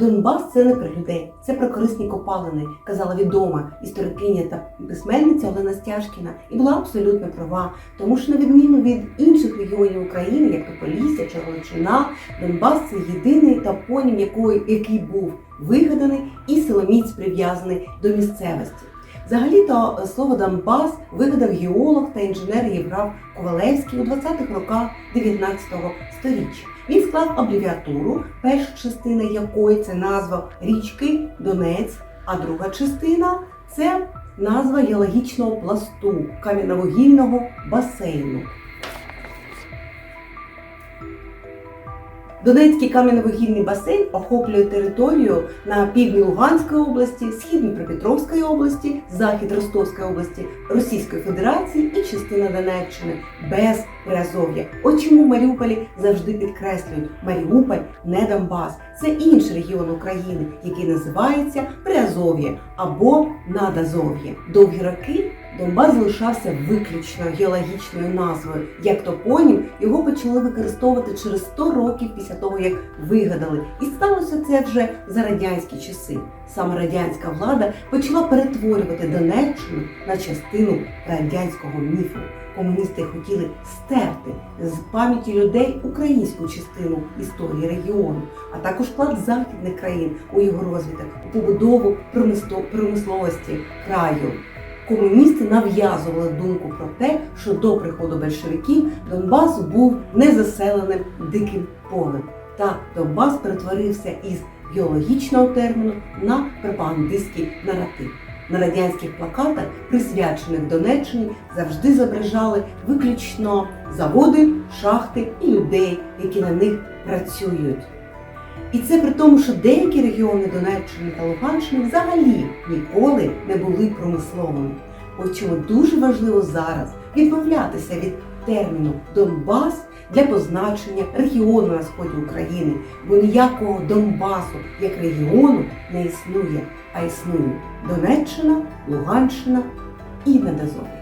Донбас це не про людей, це про корисні копалини, казала відома історикиня та письменниця Олена Стяжкіна, і була абсолютно права, тому що на відміну від інших регіонів України, як то Полісся чи Галичина, Донбас це єдиний топонім, якої, який був вигаданий і силоміць прив'язаний до місцевості. Взагалі-то е, слово Донбас вигадав геолог та інженер Євграф Ковалевський у 20-х роках 19-го століття. Він склав абревіатуру, перша частина якої це назва річки Донець, а друга частина це назва геологічного пласту кам'яновугільного басейну. Донецький кам'яновугільний басейн охоплює територію на півдні Луганської області, схід Дніпропетровської області, захід Ростовської області, Російської Федерації і частина Донеччини без Приазов'я. От чому в Маріуполі завжди підкреслюють Маріуполь не Донбас. Це інший регіон України, який називається Приазов'я або Надазов'я. Довгі роки Донбас залишався виключно геологічною назвою. Як топонім його почали використовувати через 100 років після того, як вигадали. І сталося це вже за радянські часи. Саме радянська влада почала перетворювати Донеччину на частину радянського міфу. Комуністи хотіли стерти з пам'яті людей українську частину історії регіону, а також вклад західних країн у його розвиток, побудову промисло- промисловості краю. Комуністи нав'язували думку про те, що до приходу большевиків Донбас був незаселеним диким полем. Так, Донбас перетворився із геологічного терміну на пропагандистський наратив. На радянських плакатах, присвячених Донеччині, завжди зображали виключно заводи, шахти і людей, які на них працюють. І це при тому, що деякі регіони Донеччини та Луганщини взагалі ніколи не були промисловими. Ось чому дуже важливо зараз відмовлятися від терміну Донбас для позначення регіону на сході України, бо ніякого Донбасу як регіону не існує, а існує Донеччина, Луганщина і Надазов'я.